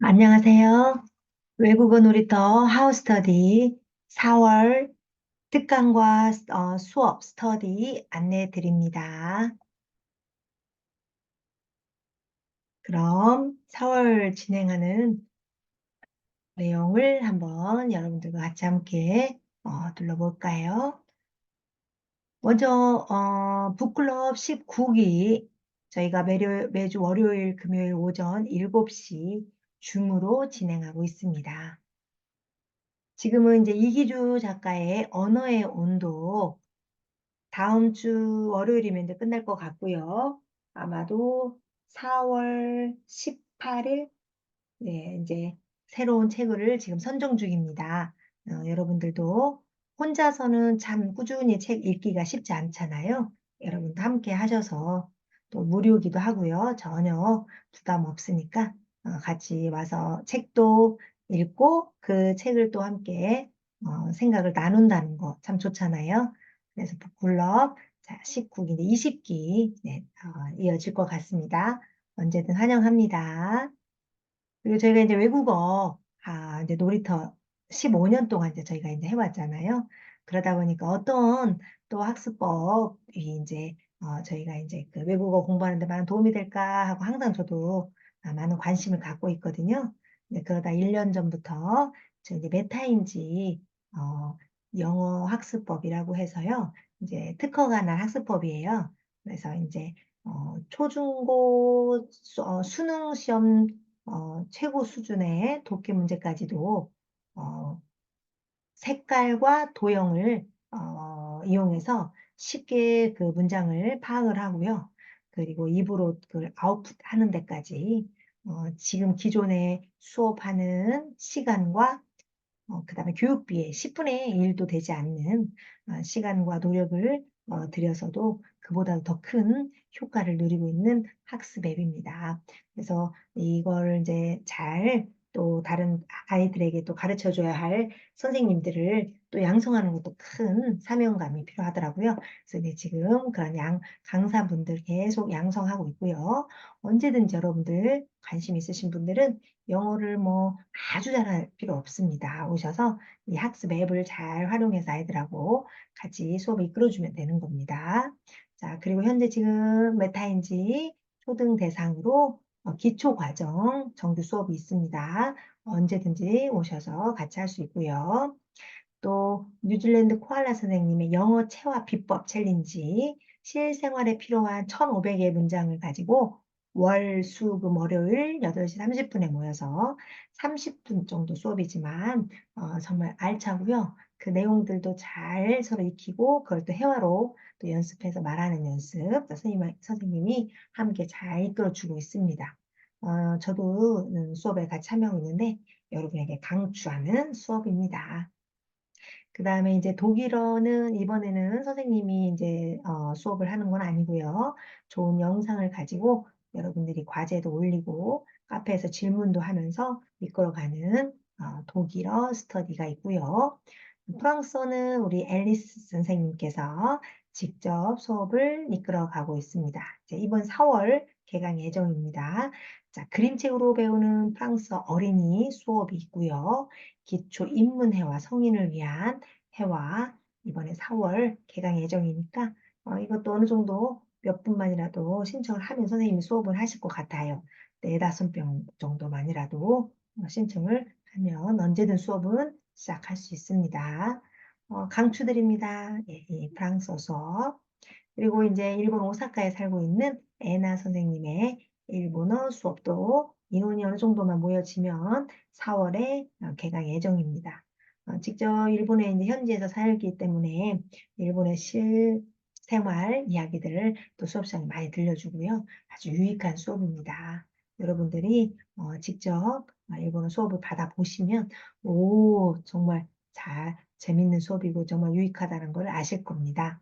안녕하세요. 외국어 놀이터 하우스터디 4월 특강과 어, 수업 스터디 안내 드립니다. 그럼 4월 진행하는 내용을 한번 여러분들과 같이 함께 어, 둘러볼까요? 먼저 어, 북클럽 19기 저희가 매주 월요일, 금요일 오전 7시 줌으로 진행하고 있습니다. 지금은 이제 이기주 작가의 언어의 온도 다음 주 월요일이면 이제 끝날 것 같고요. 아마도 4월 18일 네, 이제 새로운 책을 지금 선정 중입니다. 어, 여러분들도 혼자서는 참 꾸준히 책 읽기가 쉽지 않잖아요. 여러분도 함께 하셔서 또 무료기도 하고요. 전혀 부담 없으니까 어, 같이 와서 책도 읽고 그 책을 또 함께 어, 생각을 나눈다는 거 참 좋잖아요. 그래서 북클럽 자, 19기, 20기 네, 어, 이어질 것 같습니다. 언제든 환영합니다. 그리고 저희가 이제 외국어 아, 이제 놀이터 15년 동안 이제 저희가 이제 해왔잖아요. 그러다 보니까 어떤 또 학습법이 이제 어, 저희가 이제 그 외국어 공부하는 데 많은 도움이 될까 하고 항상 저도 아, 많은 관심을 갖고 있거든요. 네, 그러다 1년 전부터 저 이제 메타인지 어, 영어 학습법이라고 해서요. 이제 특허가 난 학습법이에요. 그래서 이제 어, 초중고 수, 어, 수능 시험 어, 최고 수준의 독해 문제까지도 어, 색깔과 도형을 어, 이용해서 쉽게 그 문장을 파악을 하고요. 그리고 입으로 그 아웃풋 하는 데까지 어, 지금 기존에 수업하는 시간과 어, 그 다음에 교육비의 10분의 1도 되지 않는 어, 시간과 노력을 어, 들여서도 그보다 더 큰 효과를 누리고 있는 학습 앱입니다. 그래서 이걸 이제 잘 또 다른 아이들에게 또 가르쳐 줘야 할 선생님들을 또 양성하는 것도 큰 사명감이 필요하더라고요. 그래서 이제 지금 그런 양, 강사분들 계속 양성하고 있고요. 언제든지 여러분들 관심 있으신 분들은 영어를 뭐 아주 잘할 필요 없습니다. 오셔서 이 학습 앱을 잘 활용해서 아이들하고 같이 수업을 이끌어주면 되는 겁니다. 자, 그리고 현재 지금 메타인지 초등 대상으로 어, 기초 과정 정규 수업이 있습니다. 언제든지 오셔서 같이 할 수 있고요. 또 뉴질랜드 코알라 선생님의 영어 체화 비법 챌린지 실생활에 필요한 1,500의 문장을 가지고 월, 수, 금, 월요일 8시 30분에 모여서 30분 정도 수업이지만 어, 정말 알차고요. 그 내용들도 잘 서로 익히고 그걸 또 회화로 또 연습해서 말하는 연습 선생님, 선생님이 함께 잘 이끌어주고 있습니다. 어, 저도 음, 수업에 같이 참여하고 있는데 여러분에게 강추하는 수업입니다. 그 다음에 이제 독일어는 이번에는 선생님이 이제 어, 수업을 하는 건 아니고요. 좋은 영상을 가지고 여러분들이 과제도 올리고 카페에서 질문도 하면서 이끌어가는 어, 독일어 스터디가 있고요. 프랑스어는 우리 앨리스 선생님께서 직접 수업을 이끌어 가고 있습니다. 이번 4월 개강 예정입니다. 자, 그림책으로 배우는 프랑스어 어린이 수업이 있고요. 기초 입문회화 성인을 위한 회화 이번에 4월 개강 예정이니까 어, 이것도 어느 정도 몇 분만이라도 신청을 하면 선생님이 수업을 하실 것 같아요. 네다섯 명 정도만이라도 어, 신청을 하면 언제든 수업은 시작할 수 있습니다. 어, 강추드립니다. 예, 예, 프랑스어 수업. 그리고 이제 일본 오사카에 살고 있는 에나 선생님의 일본어 수업도 인원이 어느 정도만 모여지면 4월에 어, 개강 예정입니다. 어, 직접 일본에 이제 현지에서 살기 때문에 일본의 실생활 이야기들을 또 수업장에 많이 들려주고요. 아주 유익한 수업입니다. 여러분들이 어, 직접 일본어 수업을 받아보시면 오 정말 잘 재밌는 수업이고 정말 유익하다는 걸 아실 겁니다.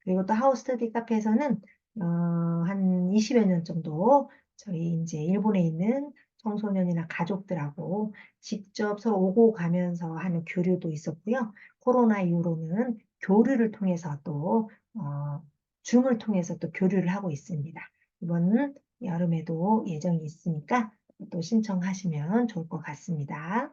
그리고 또 하우스터디 카페에서는 어, 한 20여 년 정도 저희 이제 일본에 있는 청소년이나 가족들하고 직접 서로 오고 가면서 하는 교류도 있었고요. 코로나 이후로는 교류를 통해서 또 어, 줌을 통해서 또 교류를 하고 있습니다. 이번 여름에도 예정이 있으니까 또 신청하시면 좋을 것 같습니다.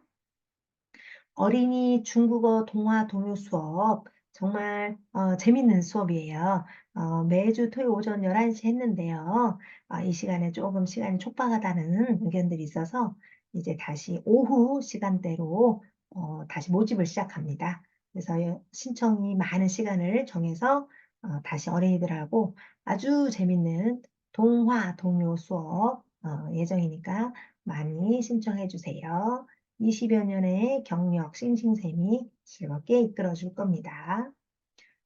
어린이 중국어 동화 동요 수업 정말 어, 재밌는 수업이에요. 어, 매주 토요일 오전 11시 했는데요. 어, 이 시간에 조금 시간이 촉박하다는 의견들이 있어서 이제 다시 오후 시간대로 어, 다시 모집을 시작합니다. 그래서 신청이 많은 시간을 정해서 어, 다시 어린이들하고 아주 재밌는 동화 동요 수업 어, 예정이니까 많이 신청해 주세요. 20여 년의 경력 싱싱샘이 즐겁게 이끌어 줄 겁니다.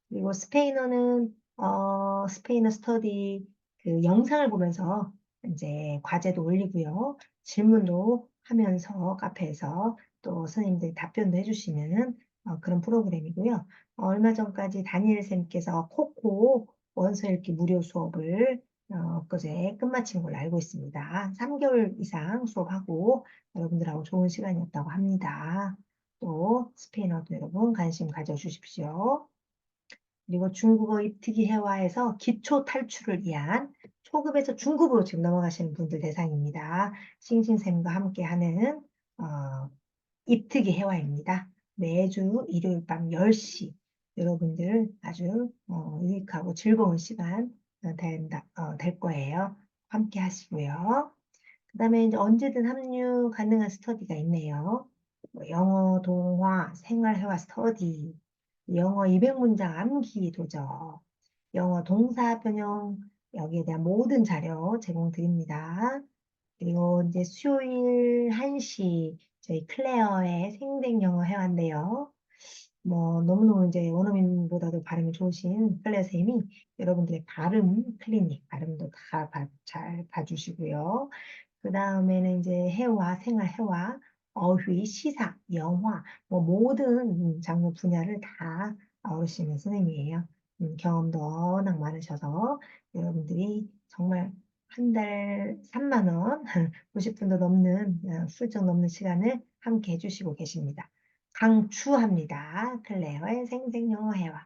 그리고 스페인어는 어, 스페인어 스터디 그 영상을 보면서 이제 과제도 올리고요. 질문도 하면서 카페에서 또 선생님들이 답변도 해주시는 어, 그런 프로그램이고요. 어, 얼마 전까지 다니엘 쌤께서 코코 원서 읽기 무료 수업을 어, 그제 끝마친 걸로 알고 있습니다. 3개월 이상 수업하고 여러분들하고 좋은 시간이었다고 합니다. 또 스페인어도 여러분 관심 가져주십시오. 그리고 중국어 입특기 회화에서 기초 탈출을 위한 초급에서 중급으로 지금 넘어가시는 분들 대상입니다. 싱싱쌤과 함께하는 어, 입특기 회화입니다. 매주 일요일 밤 10시 여러분들 아주 어, 유익하고 즐거운 시간 어, 된다, 어, 될 거예요. 함께 하시고요. 그 다음에 이제 언제든 합류 가능한 스터디가 있네요. 뭐 영어, 동화, 생활회화 스터디, 영어 200문장 암기 도적, 영어 동사 변형, 여기에 대한 모든 자료 제공드립니다. 그리고 이제 수요일 1시 저희 클레어의 생생 영어 회화인데요. 뭐 너무너무 이제 원어민보다도 발음이 좋으신 클레어 쌤이 여러분들의 발음 클리닉, 발음도 다 잘 봐주시고요. 그 다음에는 이제 해와, 생활 해와, 어휘, 시사, 영화, 뭐 모든 장르 분야를 다 아우르시는 선생님이에요. 음, 경험도 워낙 많으셔서 여러분들이 정말 한 달 3만 원, 90분도 넘는 어, 훌쩍 넘는 시간을 함께 해주시고 계십니다. 강추합니다. 클레어의 생생영어 회화.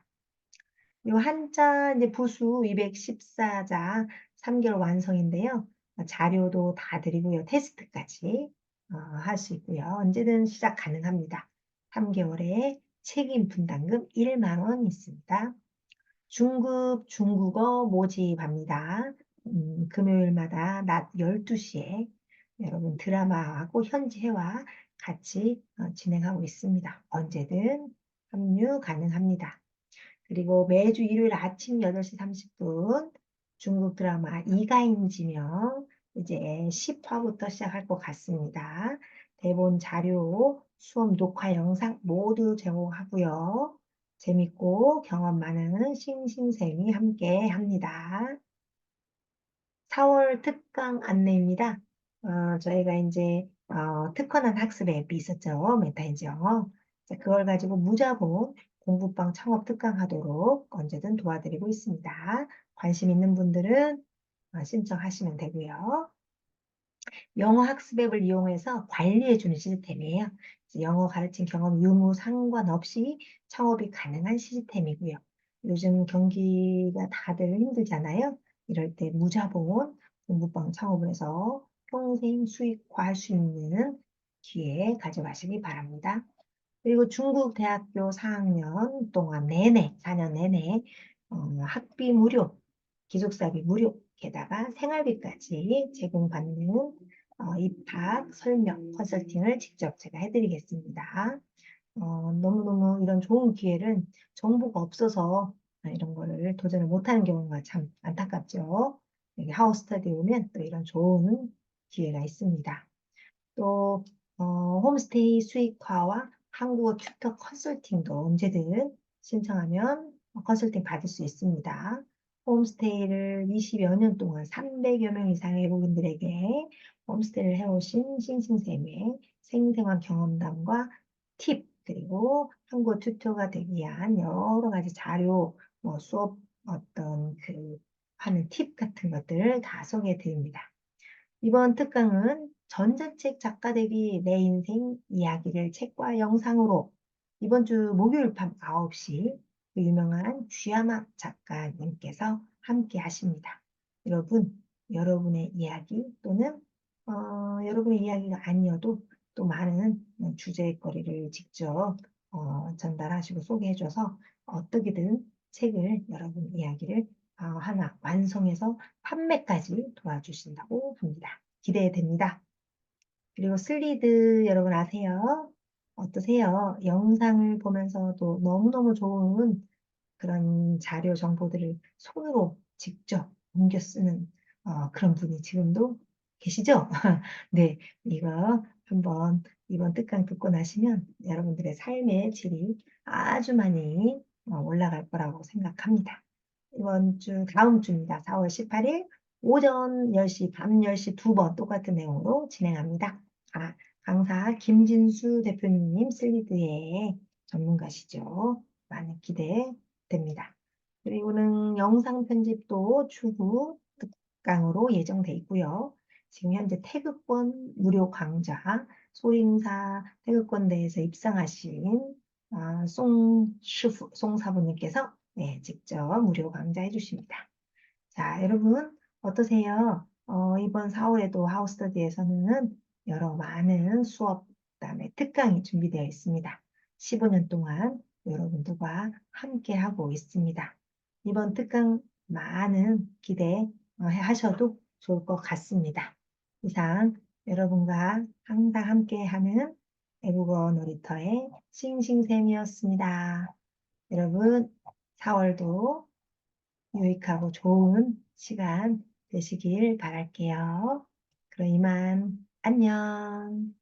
요 한자 이제 부수 214자 3개월 완성인데요. 자료도 다 드리고요. 테스트까지 어, 할수 있고요. 언제든 시작 가능합니다. 3개월에 책임 분담금 1만 원 있습니다. 중급 중국어 모집합니다. 음, 금요일마다 낮 12시에 여러분 드라마하고 현지회화 같이 어, 진행하고 있습니다. 언제든 합류 가능합니다. 그리고 매주 일요일 아침 8시 30분 중국 드라마 이가인 지명 이제 10화부터 시작할 것 같습니다. 대본 자료, 수업 녹화 영상 모두 제공하고요. 재밌고 경험 많은 싱싱생이 함께 합니다. 4월 특강 안내입니다. 어, 저희가 이제 어, 특화난 학습 앱이 있었죠. 메타인지 영어. 그걸 가지고 무자본 공부방 창업 특강 하도록 언제든 도와드리고 있습니다. 관심 있는 분들은 어, 신청하시면 되고요. 영어 학습 앱을 이용해서 관리해주는 시스템이에요. 영어 가르친 경험 유무 상관없이 창업이 가능한 시스템이고요. 요즘 경기가 다들 힘들잖아요. 이럴 때 무자본 공부방 창업을 해서 평생 수익화할 수 있는 기회 가져가시기 바랍니다. 그리고 중국 대학교 4학년 동안 내내, 4년 내내 어, 학비 무료, 기숙사비 무료, 게다가 생활비까지 제공받는 어, 입학, 설명, 컨설팅을 직접 제가 해드리겠습니다. 어, 너무너무 이런 좋은 기회는 정보가 없어서 이런 거를 도전을 못하는 경우가 참 안타깝죠. 여기 하우스터디 오면 또 이런 좋은 기회가 있습니다. 또 어, 홈스테이 수익화와 한국어 튜터 컨설팅도 언제든 신청하면 컨설팅 받을 수 있습니다. 홈스테이를 20여 년 동안 300여 명 이상의 외국인들에게 홈스테이를 해오신 싱싱쌤의 생생한 경험담과 팁 그리고 한국어 튜터가 되기 위한 여러 가지 자료, 뭐 수업 어떤 그 하는 팁 같은 것들 다 소개해 드립니다. 이번 특강은 전자책 작가 되기 내 인생 이야기를 책과 영상으로 이번 주 목요일 밤 9시 그 유명한 쥐야막 작가님께서 함께 하십니다. 여러분, 여러분의 이야기 또는 어, 여러분의 이야기가 아니어도 또 많은 어, 주제거리를 직접 어, 전달하시고 소개해 줘서 어떻게든 책을 여러분 이야기를 어, 하나 완성해서 판매까지 도와주신다고 봅니다. 기대됩니다. 그리고 슬리드 여러분 아세요? 어떠세요? 영상을 보면서도 너무너무 좋은 그런 자료 정보들을 손으로 직접 옮겨 쓰는 어, 그런 분이 지금도 계시죠? 네, 이거 한번 이번 특강 듣고 나시면 여러분들의 삶의 질이 아주 많이 어, 올라갈 거라고 생각합니다. 이번 주, 다음 주입니다. 4월 18일 오전 10시, 밤 10시 두 번 똑같은 내용으로 진행합니다. 아, 강사 김진수 대표님 슬리드의 전문가시죠. 많은 기대됩니다. 그리고는 영상 편집도 추후 특강으로 예정돼 있고요. 지금 현재 태극권 무료 강좌, 소림사 태극권 대에서 입상하신 아, 송 슈프, 송 사부님께서 네, 직접 무료 강좌 해 주십니다. 자, 여러분 어떠세요? 어, 이번 4월에도 하우스터디에서는 여러 많은 수업, 그다음에 특강이 준비되어 있습니다. 15년 동안 여러분들과 함께 하고 있습니다. 이번 특강 많은 기대 어, 하셔도 좋을 것 같습니다. 이상 여러분과 항상 함께하는 외국어 놀이터의 싱싱쌤이었습니다. 여러분 4월도 유익하고 좋은 시간 되시길 바랄게요. 그럼 이만 안녕.